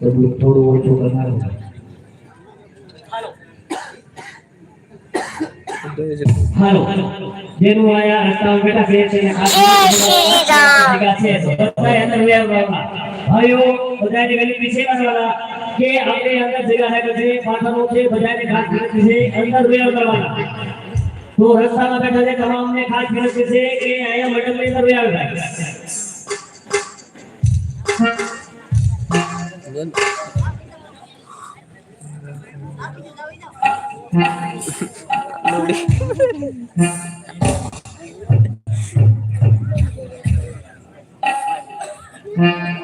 થોડું થોડું ઓછું કરનારું હાલો. જેનું આયા રસ્તા બેઠા બે છે ભેગા છે. તો બધા અંદર વ્યાવવામાં ભાઈઓ બધાને વેલી વિશે કરવાના કે આપણે અંદર જગ્યા છે છે પાથરો છે બધાને ખાસ વિનંતી છે, અંદર વેવ કરવાના. તો રસ્તામાં બેઠા છે, તમામને ખાસ વિનંતી છે કે અહીંયા મંડપની અંદર વ્યાવ થાય. હાલ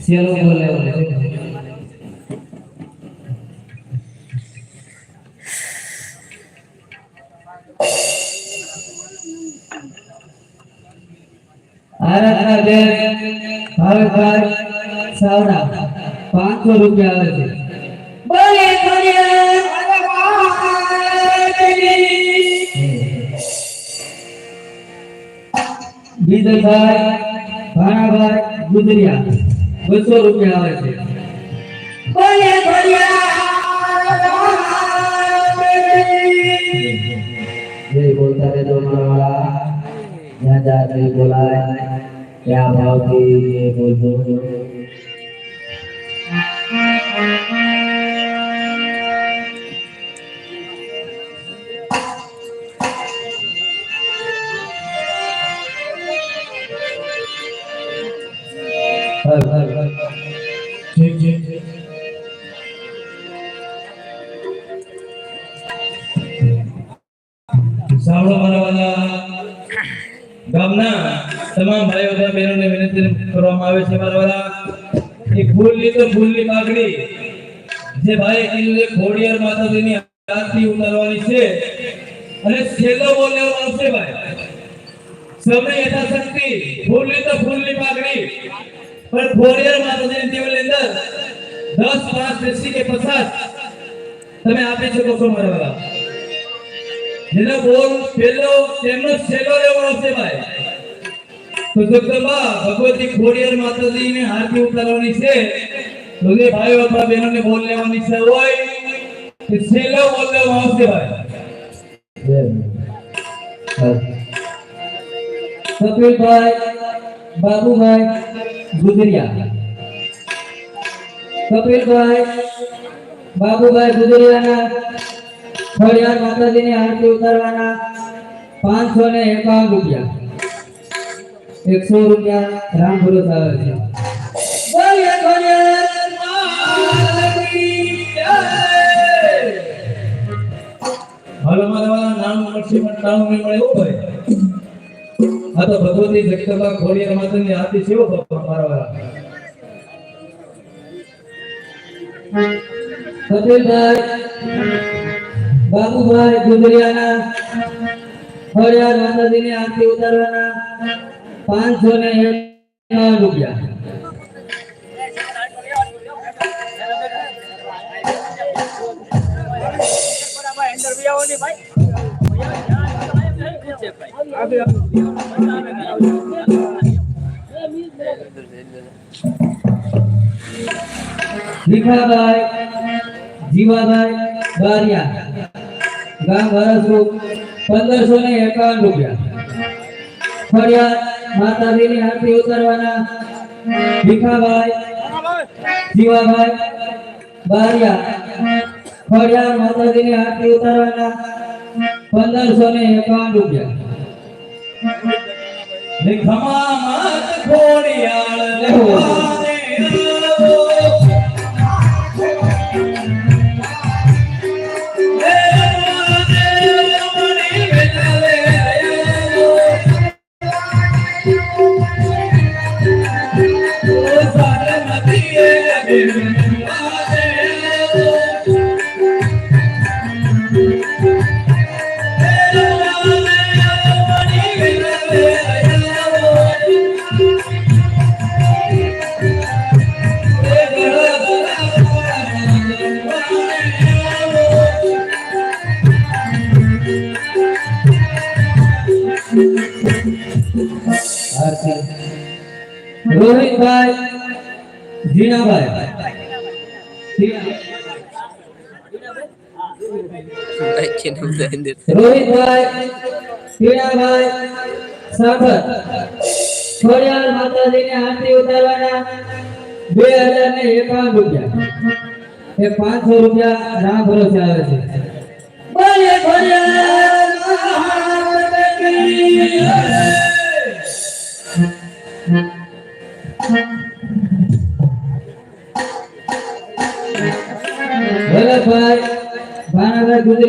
શેરો બોલે આરાધના બેન ભાવભાઈ સાવડા પાંચસો રૂપિયા આવે છે બોલે બોલે વિજયભાઈ ભાણાભાઈ ગુજરિયા બસો રૂપિયા આવે છે. બોલતા રહેજો મારા. જ્યાં જ્યાં કઈ બોલાય ત્યાં ભાવથી બોલજો. તમામ ભાઈઓ બહેનોને વિનંતી કરવામાં આવે છે. મારા વાળા એ ફૂલની તો ફૂલની પાઘડી જે ભાઈ કીધું ખોડિયાર માતાજીની આરતી ઉતારવાની છે, અને છેલ્લો બોલ લેવાનો છે ભાઈ. સમય યથાશક્તિ ફૂલની તો ફૂલની પાઘડી પણ ખોડિયાર માતાજીની ટેબલ અંદર દસ પાંચ બેસી કે પચાસ, તમે આપી શકો છો મારા વાળા જેનો બોલ પેલો તેમનો છેલ્લો લેવાનો છે ભાઈ. બાબુભાઈ ગુજરિયા. કપિલભાઈ બાબુભાઈ ગુજરિયાના ખોડિયાર માતાજીની આરતી ઉતારવાના પાંચસો ને એકાવન રૂપિયા. એકસો રૂપિયા રામ ભરો આવે છે. બોલીએ ખોડિયાર માતાની જય. હાલો મારા વાળા નામ મળશે પણ નામ નહીં મળે એવું ભાઈ આ તો ભગવતી જગદંબા ખોડિયાર માતાની આરતી છે એવું મારા વાળા. કપિલભાઈ બાબુભાઈ ગુજરિયાના ખોડિયાર માતાજીની આરતી ઉતારવાના. પાંચસો ને એકાવન રૂપિયા. જીવાભાઈ બારિયા ગામ વરસરૂપ પંદરસો ને એકાવન રૂપિયા. ફરિયાદ માતાજીની આરતી ઉતારવાના ભીખાભાઈ જીવાભાઈ બારિયા ફરિયાદ માતાજીની આરતી ઉતારવાના પંદરસો ને એકાવન રૂપિયા. ખમા માત ખોડિયાળ રોહિતભાઈ જીણાભાઈ જીણા- રોહિતભાઈ પીણાભાઈ સાગર ઉતારવાના બે હજાર ને એકાવન રૂપિયા. એ પાંચસો રૂપિયા રામ ભરોસે આવે છે. બોલે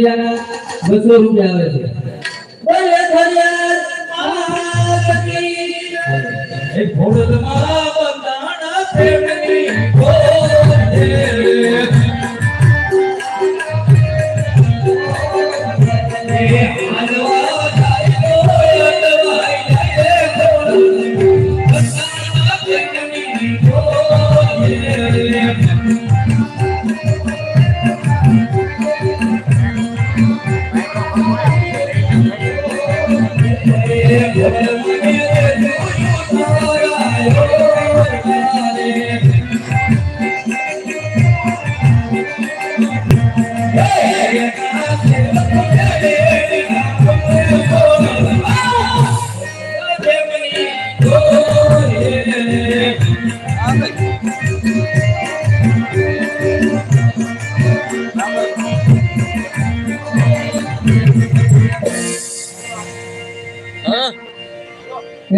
ભાનાભાઈ બસો રૂપિયા આવે છે. બોલે માતાજી એ ભોળદ મારા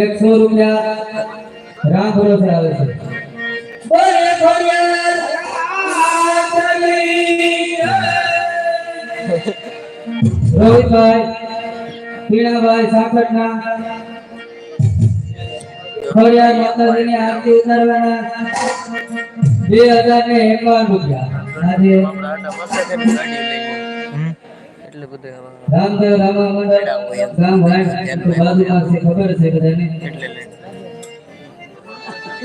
એકસો રૂપિયા રામ ભરોસે આવે છે. બોલે ખોડિયાર રોહિતભાઈ પીણાભાઈ ખોડિયાર માતાજીની આરતી ઉતારવાના બે હજાર ને એકાવન રૂપિયા. આજે એટલે બધું રામદેવ રામા મંડળ ગામ વાય બાજુમાં છે ખબર છે બધાને. એટલે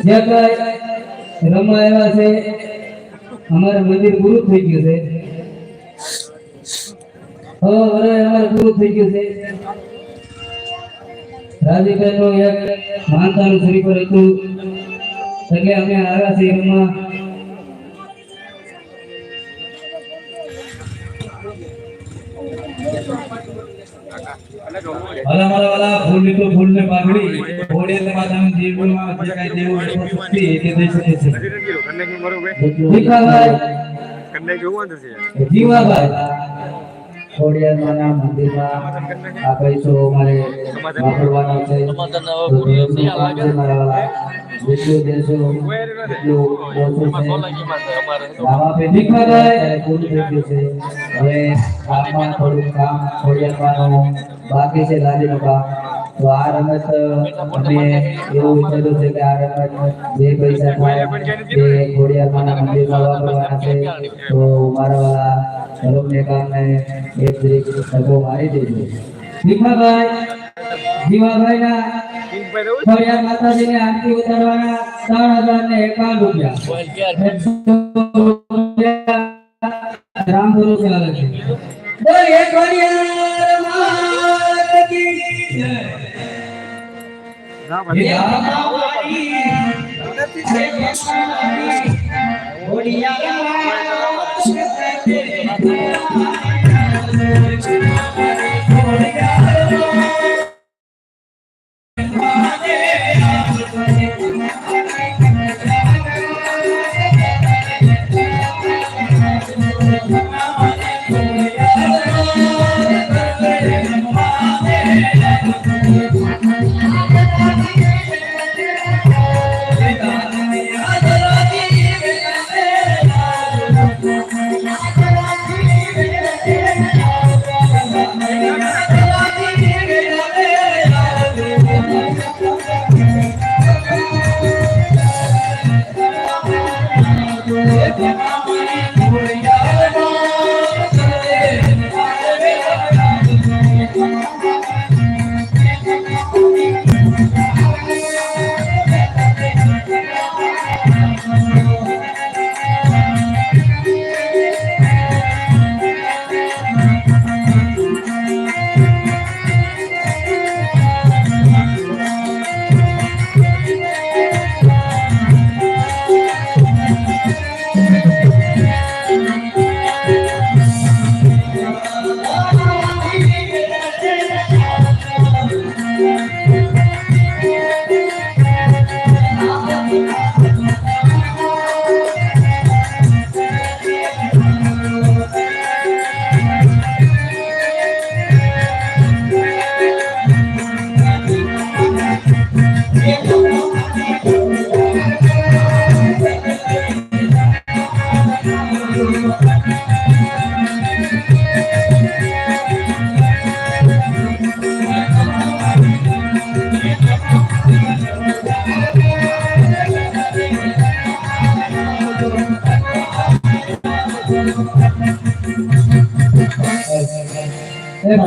જે કાંઈ રમવા આવ્યા છે અમારું મંદિર પૂરું થઈ ગયું છે. હવે વરે અમારે પૂરું થઈ ગયું છે. રાજીભાઈ નું એક માનતાનું શ્રી પર હતું. એટલે અમે આવ્યા છીએ રમવા. વાલા મારા વાલા ફૂલ તો ફૂલ ને પાઘડી. ઘોડે ને જીવનમાં જે કાંઈ દેવું શક્તિ એ તે દઈ શકે છે. ભીખાભાઈ જીવાભાઈ ખોડિયારમાંના મંદિરમાં આ પૈસો મારે વાપરવાનો છે. જેટલું દેશો એટલું દાવા પે ભીખાભાઈ પૂરું થઈ ગયું છે હવે ગામમાં થોડું કામ ખોડિયારમાંનું બાકી છે લાદીનું કામ તો આ રમત એવું વિચાર્યું છે કે આ રમત જે પૈસા થાય તે ખોડિયારમાંના મંદિરમાં છે તો મારા વાળા ધર્મને કામને એક ભીખાભાઈ જીવાભાઈના ખોડિયાર માતાજીને આરતી ઉતારવાના ત્રણ હજાર ને એકાવન રૂપિયા. રામ ગુરુ છે. માતા કી જય.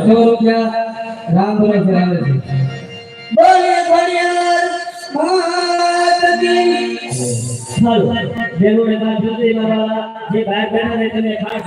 એકસો રૂપિયા રામ બોલે છે. છે બોલે ભણ્યા માત કી. હાલો જેનું ને બાપ જ્યોતિ બાબા જે બહાર બેઠા છે તમે ખાસ